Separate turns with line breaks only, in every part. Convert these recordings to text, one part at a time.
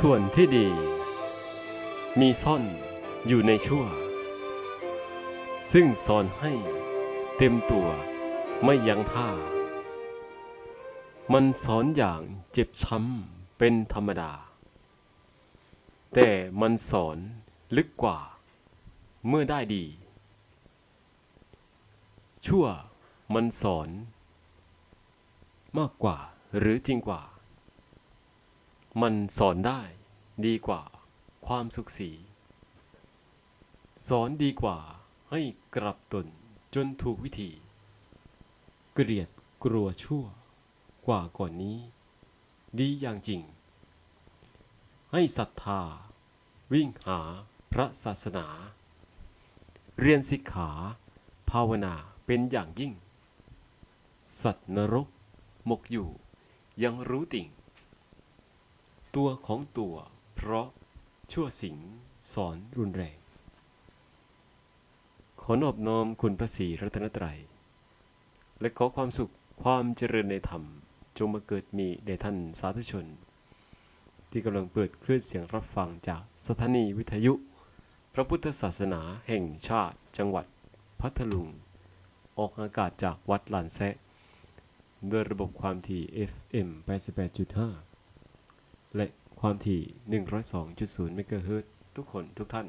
ส่วนที่ดี มีซ่อนอยู่ในชั่ว ซึ่งสอนให้เต็มตัวไม่ยังท่า มันสอนอย่างเจ็บช้ำเป็นธรรมดา แต่มันสอนลึกกว่าเมื่อได้ดี ชั่วมันสอน มากกว่าหรือจริงกว่า มันสอนได้ดีกว่าความสุขสี สอนดีกว่าให้กลับตนจนถูกวิธี เกลียดกลัวชั่ว กว่าก่อนนี้ ดีอย่างจริง ให้ศรัทธา วิ่งหาพระศาสนา เรียนสิกขา ภาวนาเป็นอย่างยิ่ง สัตว์นรก หมกอยู่ยังรู้ติ่ง ตัวของตัว เพราะชั่วสิงสอนรุนแรง ขอนอบน้อมคุณพระศรีรัตนตรัย และขอความสุขความเจริญในธรรม จงมาเกิดมีแด่ท่านสาธุชน ที่กำลังเปิดคลื่นเสียงรับฟังจากสถานีวิทยุ พระพุทธศาสนาแห่งชาติจังหวัดพัทลุง ออกอากาศจากวัดลานแซะด้วยระบบความถี่ FM 88.5 และความถี่ 102.0 เมกะเฮิรตซ์ทุกคนทุกท่าน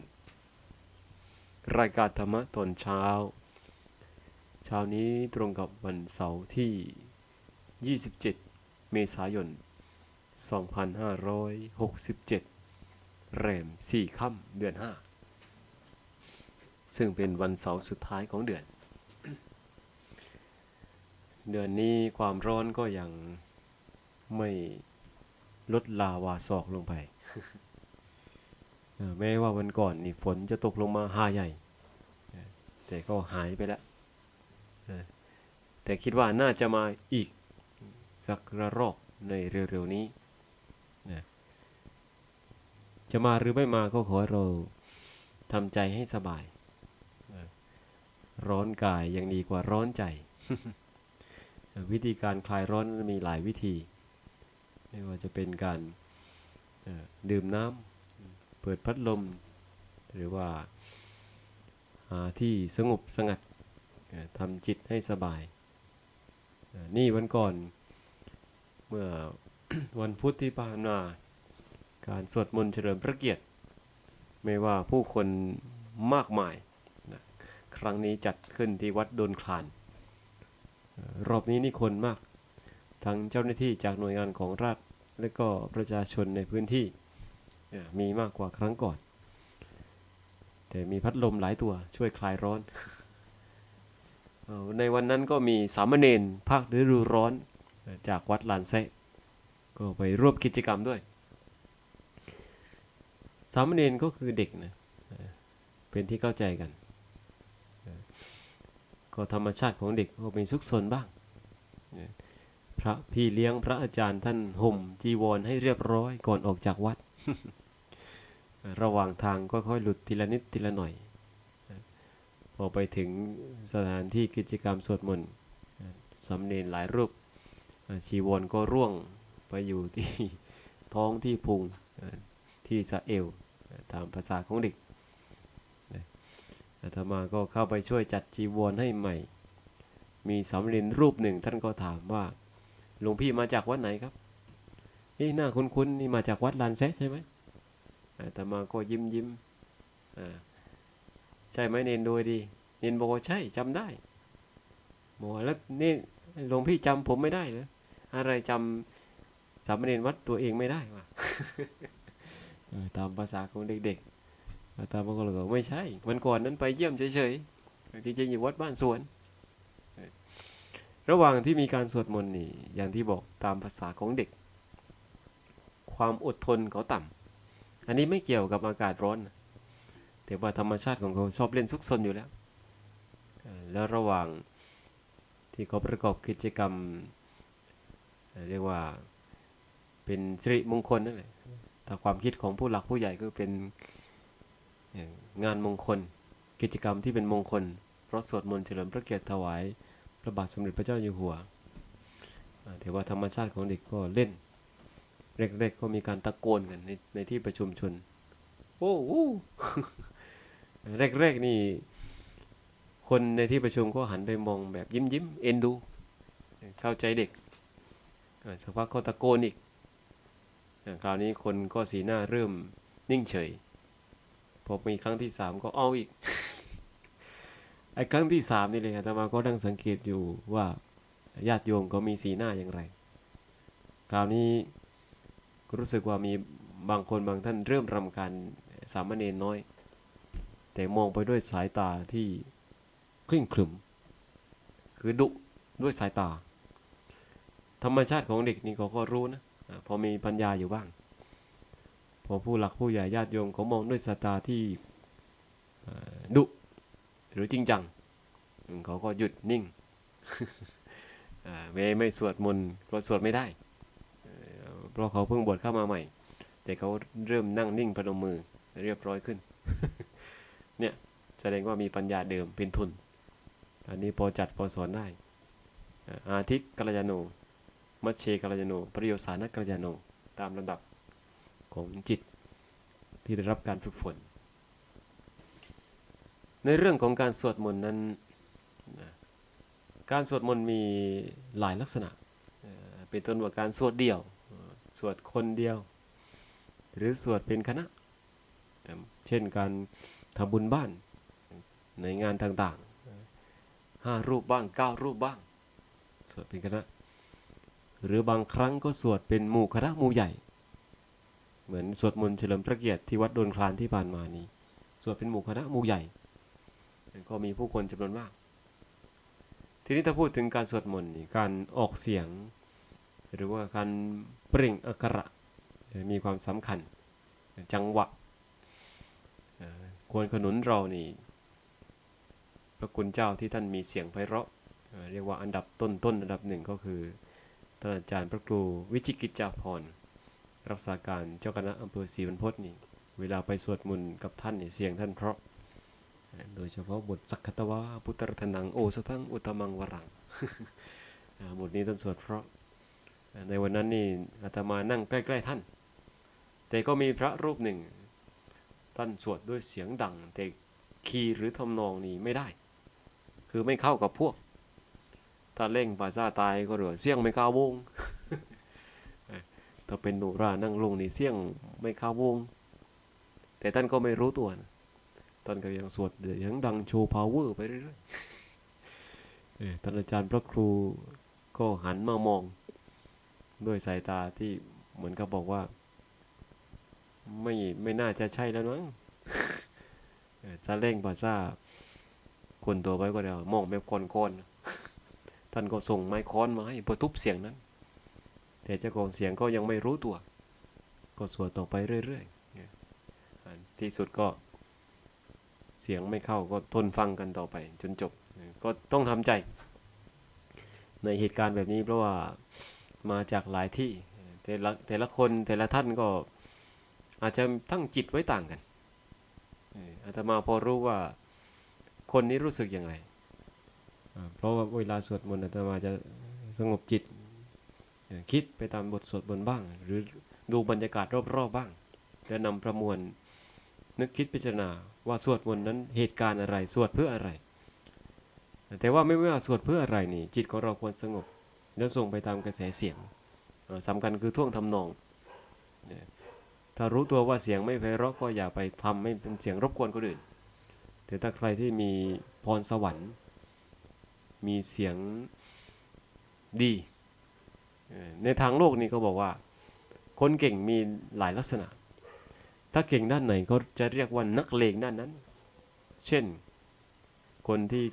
รายการธรรมะตอนเช้า เช้านี้ตรงกับวันเสาร์ที่ 27 เมษายน 2567 แรม 4 ค่ำเดือน 5 ซึ่งเป็นวันเสาร์สุดท้ายของเดือน เดือนนี้ความร้อนก็ยังไม่ ลดลาวาศอกลงไปเออแม้ว่าวันก่อนนี่ฝนจะตกลงมาหาใหญ่เออแต่ก็หายไปแล้วเออแต่คิดว่าน่าจะมาอีก สักระรอกในเร็วๆนี้นะจะมาหรือไม่มาก็ขอให้เราทำใจให้สบายเออร้อนกายยังดีกว่าร้อนใจ วิธีการคลายร้อนมีหลายวิธี ไม่ว่าจะเป็นการดื่มน้ำเปิดพัดลม หรือว่าหาที่สงบสงัดทำจิตให้สบาย นี่วันก่อนเมื่อวันพุธที่ผ่านมาการสวดมนต์เฉลิมพระเกียรติ ไม่ว่าผู้คนมากมายนะครั้งนี้จัดขึ้นที่วัดโดนคลาน รอบนี้นี่คนมาก ทั้งเจ้าหน้าที่จากหน่วยงานของรัฐ และก็ประชาชนในพื้นที่มีมากกว่าครั้งก่อน แต่มีพัดลมหลายตัวช่วยคลายร้อน ในวันนั้นก็มีสามเณรภาคฤดูร้อนจากวัดลานแซะก็ไปร่วมกิจกรรมด้วย สามเณรก็คือเด็กนะเป็นที่เข้าใจกัน ก็ธรรมชาติของเด็กก็มีซุกซนบ้าง พระพี่เลี้ยงพระอาจารย์ท่านห่มจีวรให้เรียบร้อยก่อนออกจากวัด ระหว่างทางก็ค่อยหลุดทีละนิดทีละหน่อย พอไปถึงสถานที่กิจกรรมสวดมนต์สำเนนหลายรูปชีวรก็ร่วงไปอยู่ที่ท้องที่พุงที่สะเอวตามภาษาของเด็กอาตมาก็เข้าไปช่วยจัดจีวรให้ใหม่ มีสำเร็จรูปหนึ่งท่านก็ถามว่า หลวงพี่มาจากวัดไหนครับเฮ้ยหน้าคุ้นๆนี่มาจากวัดลานแซะใช่ไหมอาตมาก็ยิ้มยิ้มอ่าใช่ไหมเนนโดยดี เนนบอกว่าใช่จำได้บอกว่าแล้วนี่หลวงพี่จำผมไม่ได้เหรออะไรจำสามเณรวัดตัวเองไม่ได้วะเออตามภาษาของเด็กๆอาตมาก็เลยบอกไม่ใช่วันก่อนนั้นไปเยี่ยมเฉยๆจริงๆอยู่วัดบ้านสวน ระหว่างที่มีการสวดมนต์นี่อย่างที่บอกตามภาษาของเด็ก ความอดทนเขาต่ำอันนี้ไม่เกี่ยวกับอากาศร้อนแต่ว่าธรรมชาติของเขาชอบเล่นซุกซนอยู่แล้ว แล้วระหว่างที่เขาประกอบกิจกรรม เรียกว่าเป็นสิริมงคลนั่นแหละถ้าความคิดของผู้หลักผู้ใหญ่ก็เป็นงานมงคล กิจกรรมที่เป็นมงคล เพราะสวดมนต์เฉลิมพระเกียรติถวาย พระบาทสมเด็จพระเจ้าอยู่หัวอ่าถือว่าธรรมชาติของเด็กก็เล่นแรกๆก็มีการตะโกนกันในในที่ประชุมชน โอ้โหแรกๆนี่ คนในที่ประชุมก็หันไปมองแบบยิ้มยิ้มๆเอ็นดู เข้าใจเด็กอ่าสักพักก็ตะโกนอีก คราวนี้คนก็สีหน้าเริ่มนิ่งเฉย พอมีครั้งที่สามก็เอาอีก ไอ้ครั้งที่สามนี่เลยอาตมาก็นั่งสังเกตอยู่ว่าญาติโยมก็มีสีหน้าอย่างไร คราวนี้รู้สึกว่ามีบางคนบางท่านเริ่มรำคาญสามเณรน้อย แต่มองไปด้วยสายตาที่เคร่งขรึมคือดุด้วยสายตา ธรรมชาติของเด็กนี่เขาก็รู้นะพอมีปัญญาอยู่บ้าง พอผู้หลักผู้ใหญ่ญาติโยมเขามองด้วยสายตาที่ดุ หรือจริงจังเขาก็หยุดนิ่งอ่าไม่ไม่สวดมนต์ก็สวดไม่ได้เพราะเขาเพิ่งบวชเข้ามาใหม่ แต่เขาเริ่มนั่งนิ่งประนมมือเรียบร้อยขึ้น เนี่ยแสดงว่ามีปัญญาเดิมเป็นทุน อันนี้พอจัดพอสอนได้อาทิตย์กัลยาโน มัชเชกัลยาโน ประโยชน์สารกัลยาโน ตามลำดับของจิตที่ได้รับการฝึกฝน ในเรื่องของการสวดมนต์นั้นนะการสวดมนต์มีหลายลักษณะ เป็นต้นว่าการสวดเดี่ยว สวดคนเดียว หรือสวดเป็นคณะ เช่นการทำบุญบ้านในงานต่างๆห้ารูปบ้างเก้ารูปบ้าง สวดเป็นคณะ หรือบางครั้งก็สวดเป็นหมู่คณะหมู่ใหญ่ เหมือนสวดมนต์เฉลิมพระเกียรติที่วัดโดนคลานที่ผ่านมานี้ สวดเป็นหมู่คณะหมู่ใหญ่ ก็มีผู้คนจำนวนมาก ทีนี้ถ้าพูดถึงการสวดมนต์การออกเสียง หรือว่าการเปล่งอักขระมีความสำคัญ จังหวะควรขนุนเรานี่พระคุณเจ้าที่ท่านมีเสียงไพเราะเรียกว่าอันดับต้นต้นอันดับหนึ่งก็คือท่านอาจารย์พระครูวิจิกิจจาพรรักษาการเจ้าคณะอำเภอศรีบรรพตนี่เวลาไปสวดมนต์กับท่านนี่เสียงท่านเพราะ โดยเฉพาะบทสักคตวาพุทธรัตนังโอสทั้งอุตมังวรังบทนี้ท่านสวดเพราะในวันนั้นนี่อาตมานั่งใกล้ ๆ ท่าน แต่ก็มีพระรูปหนึ่ง ท่านสวดด้วยเสียงดัง แต่คีย์หรือทำนองนี่ไม่ได้ คือไม่เข้ากับพวก ถ้าเร่งภาษาตายก็เรียกว่าเสียงไม่เข้าวงถ้าเป็นหนูรานั่งลงนี่เสียงไม่เข้าวง แต่ท่านก็ไม่รู้ตัวนะ ท่านก็ยังสวดเสียงดังโชว์พาวเวอร์ไปเรื่อยๆเออท่านอาจารย์พระครูก็หันมามองด้วยสายตาที่เหมือนกับบอกว่า ไม่ไม่น่าจะใช่แล้วมั้งเออจะเร่งภาษาคนตัวไปก็เดียวมองแบบคนคนๆท่านก็ส่งไม้ค้อนมาให้เพื่อทุบเสียงนั้น แต่เจ้าของเสียงก็ยังไม่รู้ตัว ก็สวดต่อไปเรื่อยๆที่สุดก็ เสียงไม่เข้าก็ทนฟังกันต่อไปจนจบ ก็ต้องทำใจ ในเหตุการณ์แบบนี้เพราะว่ามาจากหลายที่แต่ละแต่ละคนแต่ละท่านก็อาจจะตั้งจิตไว้ต่างกันอาตมาพอรู้ว่าคนนี้รู้สึกอย่างไร เพราะว่าเวลาสวดมนต์อาตมาจะสงบจิต คิดไปตามบทสวดบนต์บ้าง หรือดูบรรยากาศรอบๆบ้าง แล้วนำประมวล นึกคิดพิจารณาว่าสวดมนต์นั้นเหตุการณ์อะไรสวดเพื่ออะไร แต่ว่าไม่ว่าสวดเพื่ออะไรนี่ จิตของเราควรสงบ แล้วส่งไปตามกระแสเสียงเอ่อสำคัญคือท่วงทำนองเนี่ยถ้ารู้ตัวว่าเสียงไม่ไพเราะก็อย่าไปทำให้เป็นเสียงรบกวนคนอื่น แต่ถ้าใครที่มีพรสวรรค์ มีเสียงดี ในทางโลกนี่เขาบอกว่า คนเก่งมีหลายลักษณะ ถ้าเก่งด้านไหนก็จะเรียกว่านักเลงด้านนั้น เช่น คนที่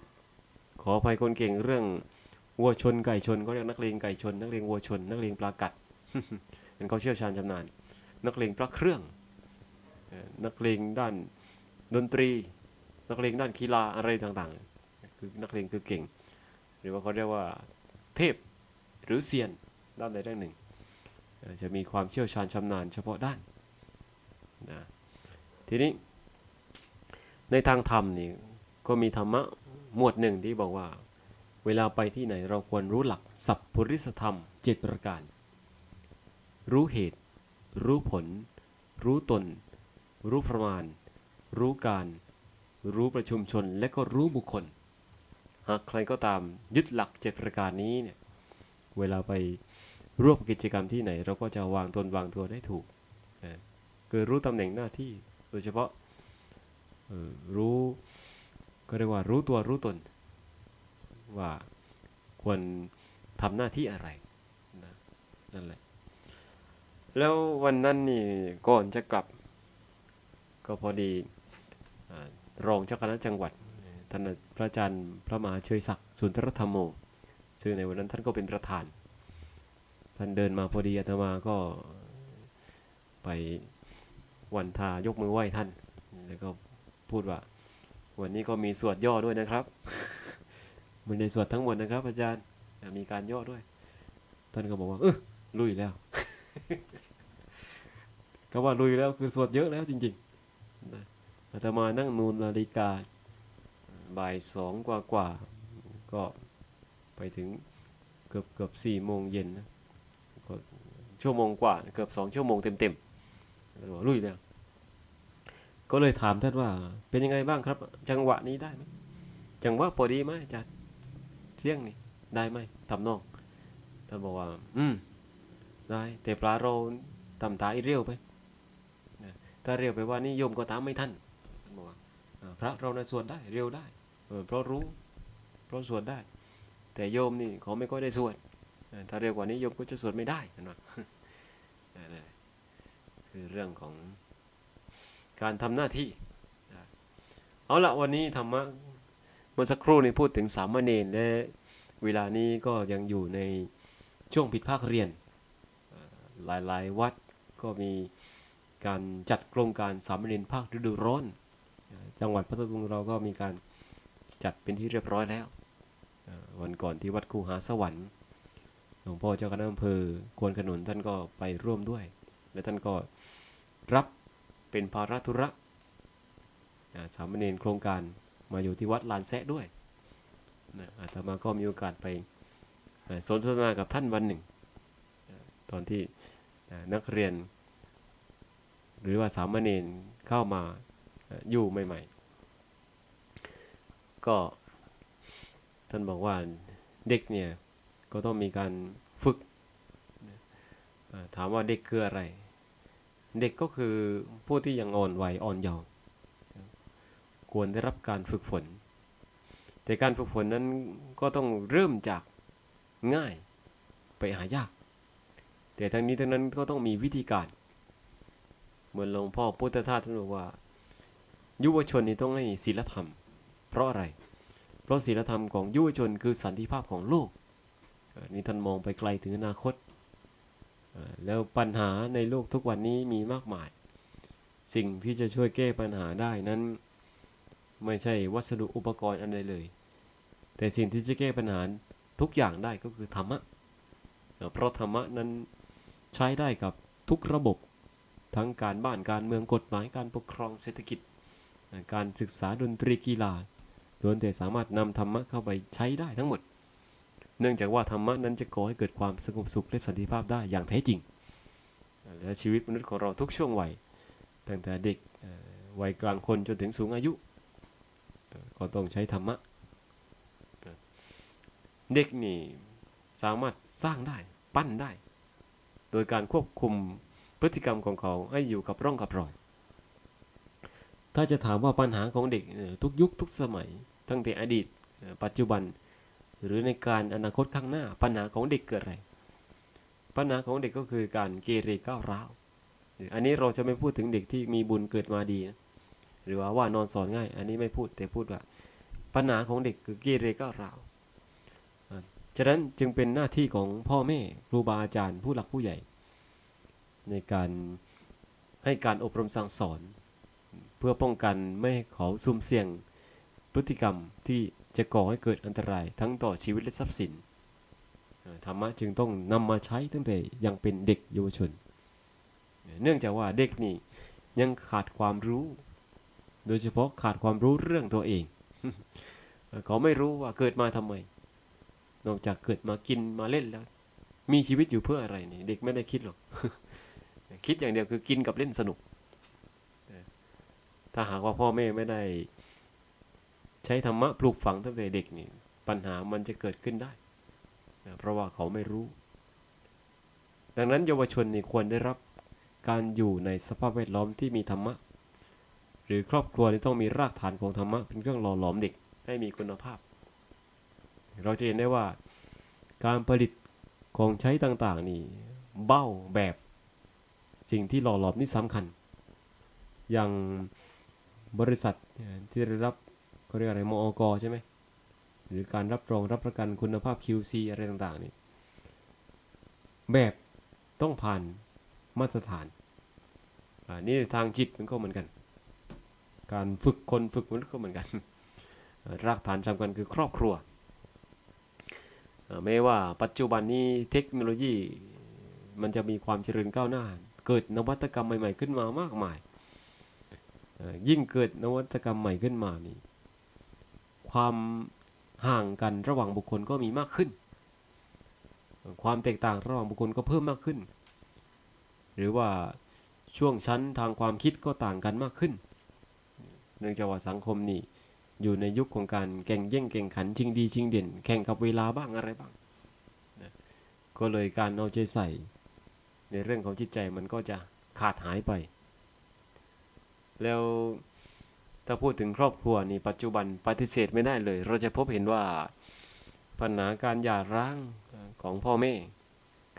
ขออภัยคนเก่งเรื่องวัวชนไก่ชนเขาเรียกนักเลงไก่ชน นักเลงวัวชน นักเลงปลากัดเป็นเขาเชี่ยวชาญชำนาญ นักเลงพระเครื่อง นักเลงด้านดนตรี นักเลงด้านกีฬาอะไรต่างๆ คือนักเลงคือเก่ง หรือว่าเขาเรียกว่าเทพหรือเซียนด้านใดด้านหนึ่ง จะมีความเชี่ยวชาญชำนาญเฉพาะด้าน นะทีนี้ในทางธรรมนี่ก็มีธรรมะหมวดหนึ่งที่บอกว่า เวลาไปที่ไหนเราควรรู้หลักสัพพุริสธรรมเจ็ดประการ รู้เหตุ รู้ผล รู้ตน รู้ประมาณ รู้การ รู้ประชุมชนและก็รู้บุคคล หากใครก็ตามยึดหลักเจ็ดประการนี้เนี่ยเวลาไปร่วมกิจกรรมที่ไหนเราก็จะวางตนวางตัวได้ถูกนะ คือรู้ตำแหน่งหน้าที่โดยเฉพาะรู้ก็เรียกว่ารู้ตัวรู้ตน ว่าควรทำหน้าที่อะไรนะนั่นแหละ แล้ววันนั้นนี่ก่อนจะกลับ ก็พอดีอรองเจ้าคณะจังหวัดท่านพระอาจารย์พระมหาเชยศักดิ์สุนทรธรรมโมซึ่งในวันนั้นท่านก็เป็นประธาน ท่านเดินมาพอดีอาตมาก็ไป วันทายกมือไหว้ท่าน แล้วก็พูดว่า วันนี้ก็มีสวดย่อด้วยนะครับมันในสวดทั้งหมดนะครับ อาจารย์มีการย่อด้วย ท่านก็บอกว่าเออลุยแล้วก็ว่าลุยแล้วคือสวดเยอะแล้วจริงๆนะอาตมานั่งนูนนาฬิกาบ่ายสองกว่ากว่าๆก็ไปถึงเกือบเกือบสี่โมงเย็นนะก็ชั่วโมงกว่าเกือบสองชั่วโมงเต็มๆ ลุยแล้ว ก็เลยถามท่านว่า เป็นยังไงบ้างครับ จังหวะนี้ได้ไหมจังหวะพอดีไหมอาจารย์เสียงนี่ได้ไหมทำนองท่านบอกว่า อืมได้แต่ปลาเราทำตาอีเรียวไปถ้าเรียวไปว่านิยมก็ตามไม่ทันท่านบอกว่าพระเราในะสวดได้เร็วได้เพราะรู้ เพราะสวดได้ แต่โยมนี่เขาไม่ค่อยได้สวดถ้าเร็วกว่านี้โยมก็จะสวดไม่ได้นะ คือเรื่องของการทำหน้าที่ เอาละวันนี้ธรรมะเมื่อสักครู่นี้พูดถึงสามเณรและเวลานี้ก็ยังอยู่ในช่วงผิดภาคเรียน หลายๆ วัดก็มีการจัดโครงการสามเณรภาคฤดูร้อน จังหวัดพัทลุงเราก็มีการจัดเป็นที่เรียบร้อยแล้ว วันก่อนที่วัดคูหาสวรรค์หลวงพ่อเจ้าคณะอำเภอควนขนุนท่านก็ไปร่วมด้วย และท่านก็รับเป็นภาระธุระสามเณรโครงการมาอยู่ที่วัดลานแซะด้วยนะอาตมาก็มีโอกาสไปสนทนากับท่านวันหนึ่ง ตอนที่นักเรียน หรือว่าสามเณรเข้ามาอยู่ใหม่ ๆ ก็ท่านบอกว่าเด็กเนี่ย ก็ต้องมีการฝึก ถามว่าเด็กคืออะไร เด็กก็คือผู้ที่ยังอ่อนวัยอ่อนเยาว์ควรได้รับการฝึกฝน แต่การฝึกฝนนั้นก็ต้องเริ่มจากง่ายไปหายาก แต่ทั้งนี้ทั้งนั้นก็ต้องมีวิธีการ เหมือนหลวงพ่อพุทธทาสท่านบอกว่า ยุวชนนี่ต้องให้ศีลธรรม เพราะอะไร เพราะศีลธรรมของยุวชนคือสันติภาพของโลกนี่ท่านมองไปไกลถึงอนาคต แล้วปัญหาในโลกทุกวันนี้มีมากมาย สิ่งที่จะช่วยแก้ปัญหาได้นั้น ไม่ใช่วัสดุอุปกรณ์อันใดเลย แต่สิ่งที่จะแก้ปัญหาทุกอย่างได้ก็คือธรรมะเอ่อเพราะธรรมะนั้นใช้ได้กับทุกระบบทั้งการบ้านการเมืองกฎหมายการปกครองเศรษฐกิจ การศึกษาดนตรีกีฬาล้วนแต่สามารถนำธรรมะเข้าไปใช้ได้ทั้งหมด เนื่องจากว่าธรรมะนั้นจะก่อให้เกิดความสงบสุขและสันติภาพได้อย่างแท้จริง และชีวิตมนุษย์ของเราทุกช่วงวัยตั้งแต่เด็กวัยกลางคนจนถึงสูงอายุ ก็ต้องใช้ธรรมะ เด็กนี่สามารถสร้างได้ปั้นได้ โดยการควบคุมพฤติกรรมของเขาให้อยู่กับร่องกับรอย ถ้าจะถามว่าปัญหาของเด็กทุกยุคทุกสมัย ตั้งแต่อดีตปัจจุบัน หรือในการอนาคตข้างหน้า ปัญหาของเด็กเกิดอะไร ปัญหาของเด็กก็คือการเกเรก้าวร้าวอันนี้เราจะไม่พูดถึงเด็กที่มีบุญเกิดมาดีนะหรือว่าว่านอนสอนง่าย อันนี้ไม่พูดแต่พูดว่า ปัญหาของเด็กคือเกเรก้าวร้าวฉะนั้นจึงเป็นหน้าที่ของพ่อแม่ครูบาอาจารย์ผู้หลักผู้ใหญ่ ในการให้การอบรมสั่งสอน เพื่อป้องกันไม่ให้เขาซุ่มเสี่ยง พฤติกรรมที่จะก่อให้เกิดอันตรายทั้งต่อชีวิตและทรัพย์สินธรรมะจึงต้องนำมาใช้ตั้งแต่ยังเป็นเด็กเยาวชน เนื่องจากว่าเด็กนี่ยังขาดความรู้ โดยเฉพาะขาดความรู้เรื่องตัวเองเขาไม่รู้ว่าเกิดมาทำไม นอกจากเกิดมากินมาเล่นแล้ว มีชีวิตอยู่เพื่ออะไรนี่เด็กไม่ได้คิดหรอก คิดอย่างเดียวคือกินกับเล่นสนุก ถ้าหากว่าพ่อแม่ไม่ได้ ใช้ธรรมะปลูกฝังตั้งแต่เด็กนี่ปัญหามันจะเกิดขึ้นได้นะเพราะว่าเขาไม่รู้ ดังนั้นเยาวชนนี่ควรได้รับการอยู่ในสภาพแวดล้อมที่มีธรรมะ หรือครอบครัวนี่ต้องมีรากฐานของธรรมะเป็นเครื่องหล่อหลอมเด็กให้มีคุณภาพ เราจะเห็นได้ว่าการผลิตของใช้ต่างๆนี่เบ้าแบบสิ่งที่หล่อหลอมนี่สำคัญ อย่างบริษัทที่ได้รับ เขาเรียกอะไรมอกใช่ไหมหรือการรับรองรับประกันคุณภาพ QC อะไรต่างๆนี่แบบต้องผ่านมาตรฐานอ่านี่ทางจิตมันก็เหมือนกัน การฝึกคนฝึกมันก็เหมือนกัน รากฐานสำคัญคือครอบครัวไม่ว่าปัจจุบันนี้เทคโนโลยีมันจะมีความเจริญก้าวหน้า เกิดนวัตกรรมใหม่ ๆ ขึ้นมามากมาย ยิ่งเกิดนวัตกรรมใหม่ขึ้นมานี่ ความห่างกันระหว่างบุคคลก็มีมากขึ้น ความแตกต่างระหว่างบุคคลก็เพิ่มมากขึ้น หรือว่าช่วงชั้นทางความคิดก็ต่างกันมากขึ้น เนื่องจากว่าสังคมนี่อยู่ในยุคของการแข่งแย่งแข่งขันชิงดีชิงเด่น แข่งกับเวลาบ้างอะไรบ้างนะก็เลยการเอาใจใส่ ในเรื่องของจิตใจมันก็จะขาดหายไป แล้ว ถ้าพูดถึงครอบครัวนี่ปัจจุบันปฏิเสธไม่ได้เลย เราจะพบเห็นว่าปัญหาการหย่าร้างของพ่อแม่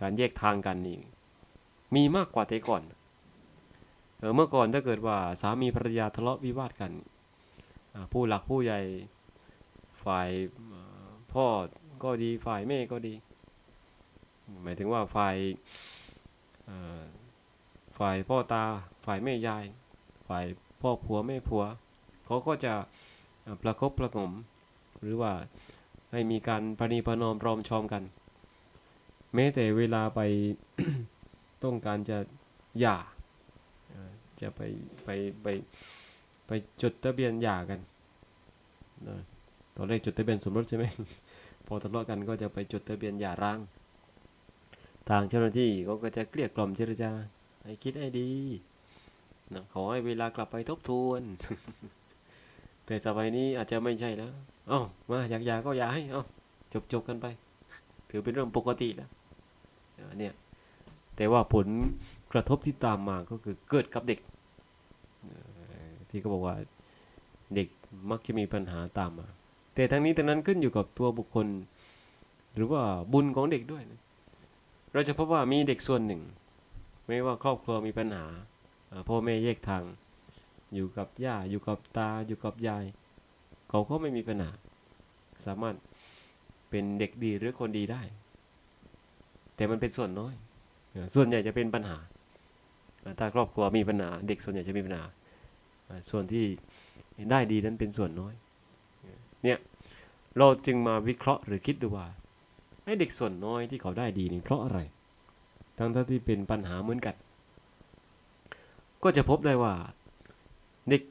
การแยกทางกันนี่มีมากกว่าแต่ก่อนเมื่อก่อนถ้าเกิดว่าสามีภรรยาทะเลาะวิวาทกันผู้หลักผู้ใหญ่ฝ่ายพ่อก็ดีฝ่ายแม่ก็ดี หมายถึงว่าฝ่ายฝ่ายพ่อตาฝ่ายแม่ยาย ฝ่ายพ่อผัวแม่ผัว เขาก็จะประคบประงม หรือว่าให้มีการประนีประนอมรอมชอมกัน แม้แต่เวลาไปต้องการจะหย่าจะไปไปไปไปจดทะเบียนหย่ากันตอนแรกจดทะเบียนสมรสใช่ไหมพอทะเลาะกันก็จะไปจดทะเบียนหย่าร้าง ทางเจ้าหน้าที่เขาก็จะเกลี้ยกล่อมเจรจาให้คิดให้ดีนะขอให้เวลากลับไปทบทวน แต่สมัยนี้อาจจะไม่ใช่แล้วเอ้ามาอยากยาก็ยาให้เอ้าจบจบกันไป ถือเป็นเรื่องปกติแล้วเนี่ยแต่ว่าผลกระทบที่ตามมาก็คือเกิดกับเด็ก ที่เขาบอกว่าเด็กมักจะมีปัญหาตามมา แต่ทั้งนี้ทั้งนั้นขึ้นอยู่กับตัวบุคคล หรือว่าบุญของเด็กด้วยนะเราจะพบว่ามีเด็กส่วนหนึ่ง ไม่ว่าครอบครัวมีปัญหาพ่อแม่แยกทาง อยู่กับย่าอยู่กับตาอยู่กับยาย เขาก็ไม่มีปัญหาสามารถเป็นเด็กดีหรือคนดีได้ แต่มันเป็นส่วนน้อย ส่วนใหญ่จะเป็นปัญหาอ่าถ้าครอบครัวมีปัญหา เด็กส่วนใหญ่จะมีปัญหา ส่วนที่ได้ดีนั้นเป็นส่วนน้อย เนี่ยเราจึงมาวิเคราะห์หรือคิดดูว่าไอ้เด็กส่วนน้อยที่เขาได้ดีนี่เพราะอะไร ทั้งๆที่เป็นปัญหาเหมือนกัน ก็จะพบได้ว่า เด็ก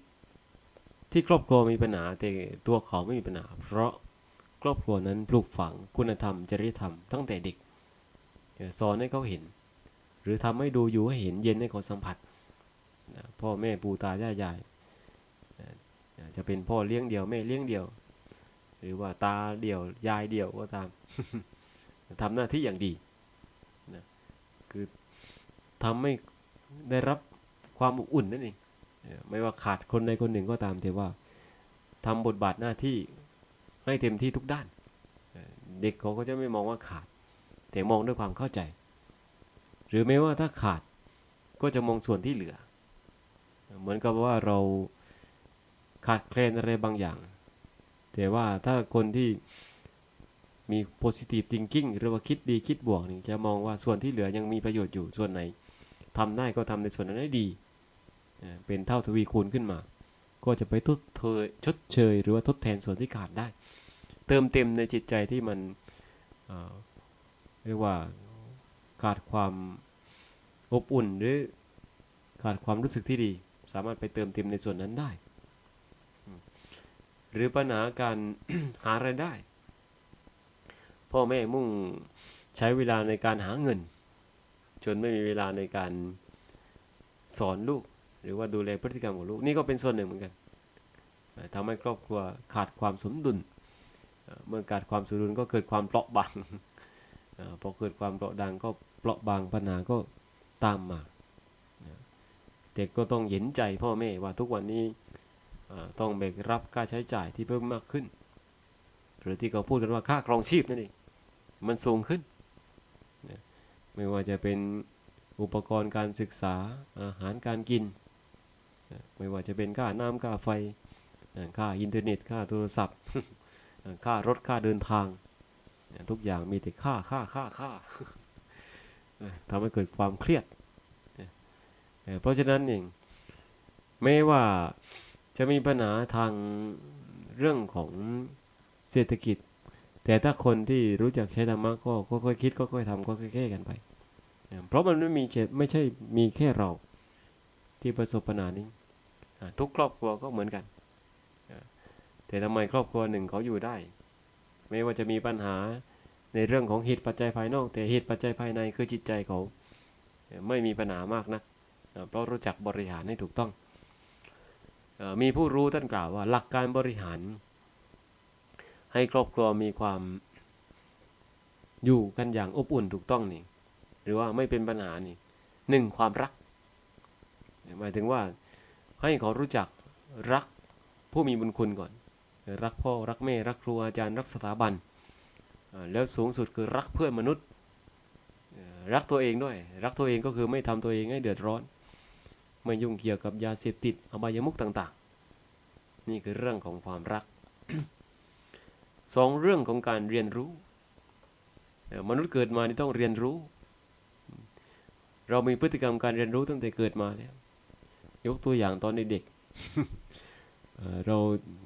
ที่ครอบครัวมีปัญหาแต่ตัวเขาไม่มีปัญหา เพราะครอบครัวนั้นปลูกฝังคุณธรรมจริยธรรมตั้งแต่เด็กสอนให้เขาเห็น หรือทำให้ดูอยู่ให้เห็นเย็นให้เขาสัมผัสพ่อแม่ปู่ตายายยายจะเป็นพ่อเลี้ยงเดียวแม่เลี้ยงเดียว หรือว่าตาเดียวยายเดียวก็ตามทำหน้าที่อย่างดีนะคือทำให้ได้รับความอบอุ่นนั่นเอง ไม่ว่าขาดคนใดคนหนึ่งก็ตามแต่ว่าทำบทบาทหน้าที่ให้เต็มที่ทุกด้าน เด็กเขาก็จะไม่มองว่าขาด แต่มองด้วยความเข้าใจ หรือไม่ว่าถ้าขาดก็จะมองส่วนที่เหลือ เหมือนกับว่าเราขาดแคลนอะไรบางอย่าง แต่ว่าถ้าคนที่มี positive thinking หรือว่าคิดดีคิดบวกนี่จะมองว่าส่วนที่เหลือยังมีประโยชน์อยู่ส่วนไหนทำได้ก็ทำในส่วนนั้นให้ดี เป็นเท่าทวีคูณขึ้นมา ก็จะไปทดเทยชดเชย หรือว่าทดแทนส่วนที่ขาดได้ เติมเต็มในจิตใจที่มันเอ่อเรียกว่าขาดความอบอุ่นหรือขาดความรู้สึกที่ดี สามารถไปเติมเต็มในส่วนนั้นได้ หรือปัญหาการหารายได้ พ่อแม่มุ่งใช้เวลาในการหาเงิน จนไม่มีเวลาในการสอนลูก หรือว่าดูแลพฤติกรรมของลูกนี่ก็เป็นส่วนหนึ่งเหมือนกันเอ่อทำให้ครอบครัวขาดความสมดุล เมื่อขาดความสมดุลก็เกิดความเปราะบางพอเกิดความเปราะดังก็เปราะบางปัญหาก็ตามมาเด็กก็ต้องเห็นใจพ่อแม่ว่าทุกวันนี้ต้องแบกรับค่าใช้จ่ายที่เพิ่มมากขึ้น หรือที่เขาพูดกันว่าค่าครองชีพนั่นเองมันสูงขึ้น ไม่ว่าจะเป็นอุปกรณ์การศึกษาอาหารการกิน ไม่ว่าจะเป็นค่าน้ำค่าไฟค่าอินเทอร์เน็ตค่าโทรศัพท์ค่ารถค่าเดินทาง ทุกอย่างมีแต่ค่าค่าค่าค่าทำให้เกิดความเครียด เพราะฉะนั้นเองแม้ว่าจะมีปัญหาทางเรื่องของเศรษฐกิจ แต่ถ้าคนที่รู้จักใช้ธรรมะก็ค่อยๆคิดค่อยๆทำก็ค่อยๆแก้กันไป เพราะมันไม่มีเฉไม่ใช่มีแค่เราที่ประสบปัญหานี้ ทุกครอบครัวก็เหมือนกัน แต่ทำไมครอบครัวหนึ่งเขาอยู่ได้ ไม่ว่าจะมีปัญหาในเรื่องของเหตุปัจจัยภายนอก แต่เหตุปัจจัยภายในคือจิตใจเขาไม่มีปัญหามากนัก เพราะรู้จักบริหารให้ถูกต้อง มีผู้รู้ท่านกล่าวว่าหลักการบริหาร ให้ครอบครัวมีความอยู่กันอย่างอบอุ่นถูกต้องนี่ หรือว่าไม่เป็นปัญหานี่หนึ่งความรัก หมายถึงว่า ให้เขารู้จักรักผู้มีบุญคุณก่อน รักพ่อรักแม่รักครูอาจารย์รักสถาบัน แล้วสูงสุดคือรักเพื่อนมนุษย์ รักตัวเองด้วย รักตัวเองก็คือไม่ทำตัวเองให้เดือดร้อน ไม่ยุ่งเกี่ยวกับยาเสพติดอบายมุขต่างๆ นี่คือเรื่องของความรักสองเรื่องของการเรียนรู้มนุษย์เกิดมานี่ต้องเรียนรู้ เรามีพฤติกรรมการเรียนรู้ตั้งแต่เกิดมาแล้ว ยกตัวอย่างตอนเด็กๆเรา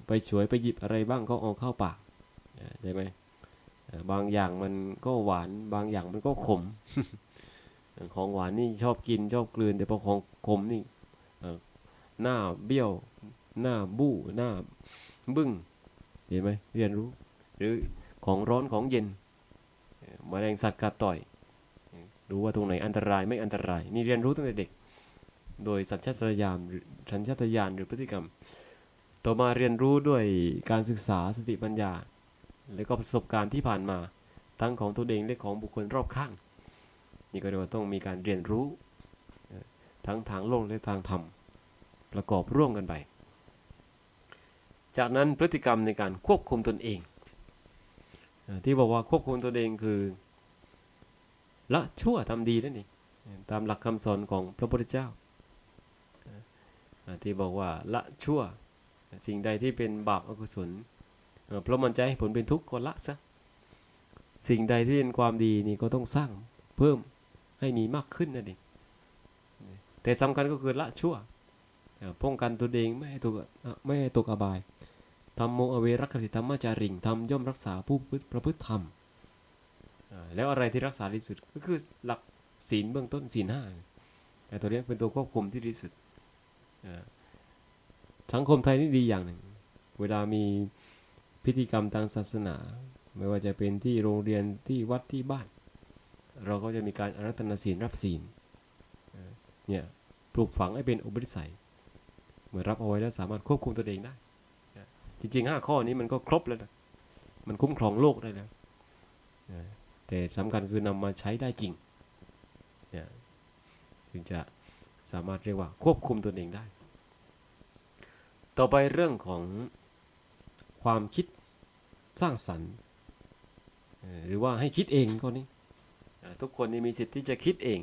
ไปฉวยไปหยิบอะไรบ้างก็เอาเข้าปากเอ่อใช่ไหมบางอย่างมันก็หวานบางอย่างมันก็ขม ของหวานนี่ชอบกินชอบกลืน แต่พอของขมนี่หน้าเบี้ยว หน้าบู้หน้าบึ้งเห็นไหมเรียนรู้ หรือของร้อนของเย็นเอ่อแมลงสัตว์กัดต่อย รู้ว่าตรงไหนอันตรายไม่อันตราย นี่เรียนรู้ตั้งแต่เด็ก โดยสัญชาตญาณหรือสัญชาตญาณหรือพฤติกรรม ต่อมาเรียนรู้ด้วยการศึกษาสติปัญญา และก็ประสบการณ์ที่ผ่านมา ทั้งของตัวเองและของบุคคลรอบข้าง นี่ก็เรียกว่าต้องมีการเรียนรู้ ทั้งทางโลกและทางธรรม ประกอบร่วมกันไป จากนั้นพฤติกรรมในการควบคุมตนเอง ที่บอกว่าควบคุมตนเองคือละชั่วทำดีนั่นเองตามหลักคำสอนของพระพุทธเจ้า ที่บอกว่าละชั่ว สิ่งใดที่เป็นบาปอกุศลเพราะมันจะให้ผลเป็นทุกข์ก็ละซะสิ่งใดที่เป็นความดีนี่ก็ต้องสร้างเพิ่มให้มีมากขึ้นนั่นเองแต่สำคัญก็คือละชั่วป้องกันตัวเองไม่ให้ตกไม่ให้ตกอบายทำโมอเวรักขิธรรมจาริงทำย่อมรักษาผู้ประพฤติธรรมแล้วอะไรที่รักษาที่สุดก็คือหลักศีลเบื้องต้นศีลห้าแต่ตัวนี้เป็นตัวควบคุมที่ดีที่สุด สังคมไทยนี่ดีอย่างหนึ่ง เวลามีพิธีกรรมทางศาสนา ไม่ว่าจะเป็นที่โรงเรียนที่วัดที่บ้าน เราก็จะมีการอารัตนาศีลรับศีลเนี่ยปลูกฝังให้เป็นอุปนิสัยเมื่อรับเอาไว้แล้วสามารถควบคุมตัวเองได้ จริงๆ 5 ข้อนี้มันก็ครบแล้วนะมันคุ้มครองโลกได้แล้วแต่สำคัญคือนำมาใช้ได้จริงเนี่ยจึงจะ สามารถเรียกว่าควบคุมตัวเองได้ ต่อไปเรื่องของความคิดสร้างสรรค์ หรือว่าให้คิดเองก็นี่ทุกคนนี่มีสิทธิ์ที่จะคิดเอง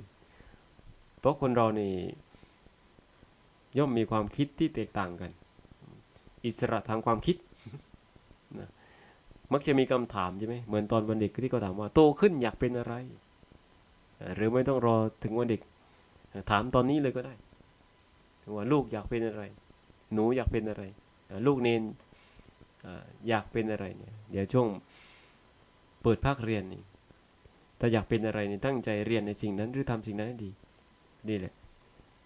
เพราะคนเรานี่ย่อมมีความคิดที่แตกต่างกัน อิสระทางความคิดนะมักจะมีคำถามใช่ไหมเหมือนตอนวันเด็กที่เขาถามว่าโตขึ้นอยากเป็นอะไร หรือไม่ต้องรอถึงวันเด็ก ถามตอนนี้เลยก็ได้ว่าลูกอยากเป็นอะไร หนูอยากเป็นอะไร ลูกเนนอยากเป็นอะไรเนี่ยเดี๋ยวช่วงเปิดภาคเรียนนี่ถ้าอยากเป็นอะไรนี่ตั้งใจเรียนในสิ่งนั้นหรือทำสิ่งนั้นให้ดีนี่แหละ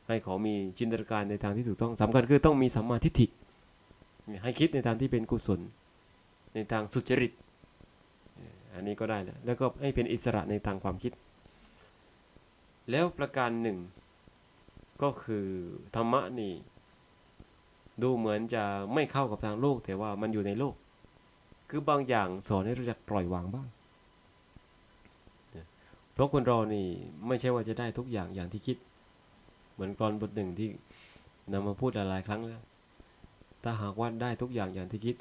ให้เขามีจินตนาการในทางที่ถูกต้องสำคัญคือต้องมีสัมมาทิฏฐิให้คิดในทางที่เป็นกุศล ในทางสุจริต อันนี้ก็ได้แล้วแล้วก็ให้เป็นอิสระในทางความคิด แล้วประการหนึ่ง ก็คือธรรมะนี่ ดูเหมือนจะไม่เข้ากับทางโลก แต่ว่ามันอยู่ในโลก คือบางอย่างสอนให้รู้จักปล่อยวางบ้าง เพราะคนเรานี่ไม่ใช่ว่าจะได้ทุกอย่างอย่างที่คิด เหมือนกรอนบทหนึ่งที่นำมาพูดหลายครั้งแล้ว ถ้าหากว่าได้ทุกอย่างอย่างที่คิด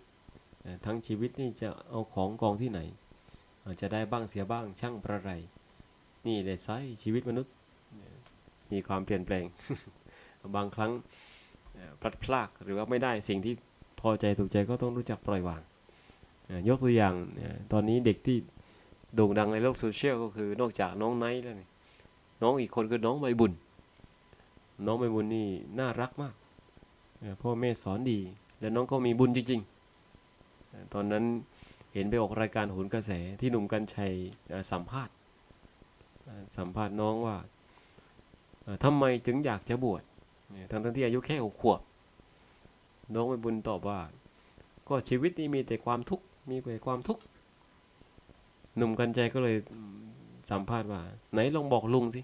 ทั้งชีวิตนี่จะเอาของกองที่ไหน อาจจะได้บ้างเสียบ้างช่างประไร นี่เลยไซชีวิตมนุษย์มีความเปลี่ยนแปลง บางครั้งพลัดพรากหรือว่าไม่ได้สิ่งที่พอใจถูกใจก็ต้องรู้จักปล่อยวางยกตัวอย่างตอนนี้เด็กที่โด่งดังในโลกโซเชียลก็คือนอกจากน้องไนท์แล้วนี่น้องอีกคนคือน้องใบบุญ น้องใบบุญนี่น่ารักมากพ่อแม่สอนดี และน้องก็มีบุญจริง ๆ ตอนนั้นเห็นไปออกรายการโหนกระแสที่หนุ่มกัญชัยสัมภาษณ์ สัมภาษณ์น้องว่าเอ่อทำไมถึงอยากจะบวชทั้งทั้งที่อายุแค่หกขวบ น้องใบบุญตอบว่า ก็ชีวิตนี้มีแต่ความทุกข์มีแต่ความทุกข์หนุ่มกัญชัยก็เลยสัมภาษณ์ว่า ไหนลองบอกลุงสิ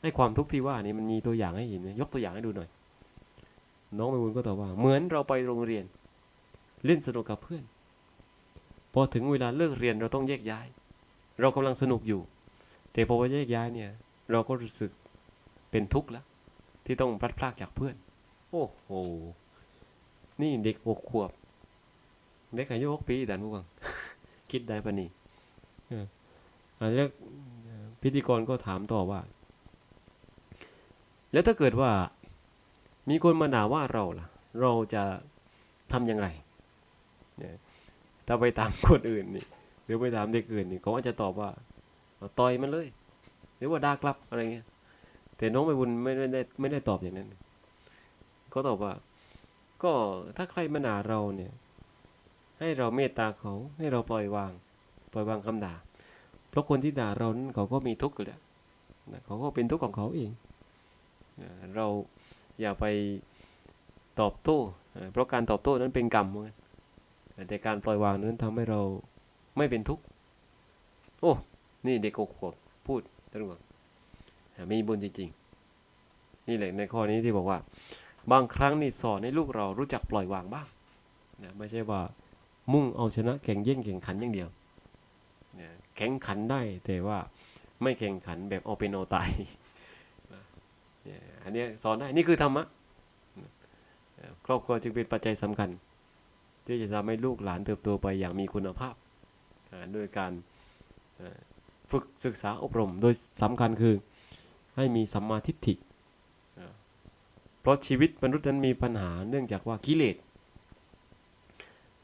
ไอ้ความทุกข์ที่ว่านี่มันมีตัวอย่างให้เห็นไหมยกตัวอย่างให้ดูหน่อย น้องใบบุญก็ตอบว่า เหมือนเราไปโรงเรียน เล่นสนุกกับเพื่อน พอถึงเวลาเลิกเรียนเราต้องแยกย้าย เรากำลังสนุกอยู่ แต่พอแยกย้ายเนี่ย เราก็รู้สึกเป็นทุกข์แล้ว ที่ต้องพลัดพรากจากเพื่อน โอ้โห นี่เด็กหกขวบ เด็กอายุหกปีดันพวกคิดได้ปะนี่อันแรกพิธีกรก็ถามต่อว่า แล้วถ้าเกิดว่า มีคนมาด่าว่าเราล่ะ เราจะทำอย่างไรเนี่ยถ้าไปตามคนอื่นนี่หรือไปตามเด็กอื่นนี่เขาอาจจะตอบว่า ต่อยมันเลย หรือว่าด่ากลับอะไรเงี้ย แต่น้องใบบุญไม่ไม่ได้ไม่ได้ตอบอย่างนั้นเขาตอบว่า ก็ถ้าใครมาด่าเราเนี่ย ให้เราเมตตาเขาให้เราปล่อยวาง ปล่อยวางคำด่า เพราะคนที่ด่าเรานั้นเขาก็มีทุกข์อยู่แล้วนะเขาก็เป็นทุกข์ของเขาเอง เราอย่าไปตอบโต้ เพราะการตอบโต้นั้นเป็นกรรมเหมือนกันแต่การปล่อยวางนั้นทำให้เราไม่เป็นทุกข์ โอ้ นี่เด็กหกขวบพูดท่านผู้ฟังอ่ามีบุญจริงๆ นี่แหละในข้อนี้ที่บอกว่า บางครั้งนี่สอนให้ลูกเรารู้จักปล่อยวางบ้างนะไม่ใช่ว่ามุ่งเอาชนะแข่งแย่งแข่งขันอย่างเดียวนะแข่งขันได้แต่ว่าไม่แข่งขันแบบเอาเป็นเอาตายเนี่ยอันนี้สอนได้นี่คือธรรมะครอบครัวจึงเป็นปัจจัยสำคัญ ที่จะทำให้ลูกหลานเติบโตไปอย่างมีคุณภาพ ด้วยการ ฝึกศึกษาอบรม โดยสำคัญคือให้มีสัมมาทิฏฐิ เพราะชีวิตมนุษย์นั้นมีปัญหาเนื่องจากว่ากิเลส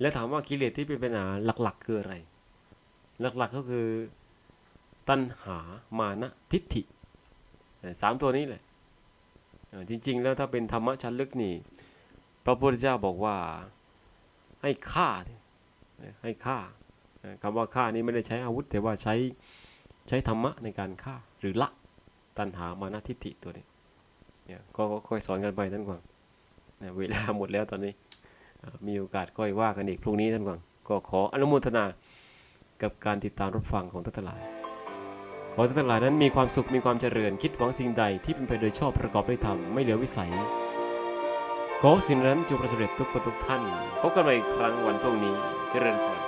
และถามว่ากิเลสที่เป็นปัญหาหลักๆ คืออะไร หลักๆก็คือตัณหามานะทิฏฐิสามตัวนี้แหละ จริงๆ แล้วถ้าเป็นธรรมะชั้นลึกนี่ พระพุทธเจ้าบอกว่าให้ฆ่าให้ฆ่าคำว่าฆ่านี้ไม่ได้ใช้อาวุธแต่ว่าใช้ ใช้ธรรมะในการฆ่าหรือละตัณหามานะทิฏฐิตัวนี้เนี่ยก็ค่อยสอนกันไปท่านกวางเนี่ยเวลาหมดแล้วตอนนี้มีโอกาสค่อยว่ากันอีกพรุ่งนี้ท่านกวางก็ขออนุโมทนากับการติดตามรับฟังของท่านทั้งหลาย ขอให้ท่านทั้งหลายนั้นมีความสุขมีความเจริญคิดหวังสิ่งใดที่เป็นไปโดยชอบประกอบด้วยธรรมไม่เหลือวิสัย ขอสิ่งนั้นจงประสบเร็จทุกคนทุกท่านพบกันใหม่อีกครั้งวันพรุ่งนี้เจริญพร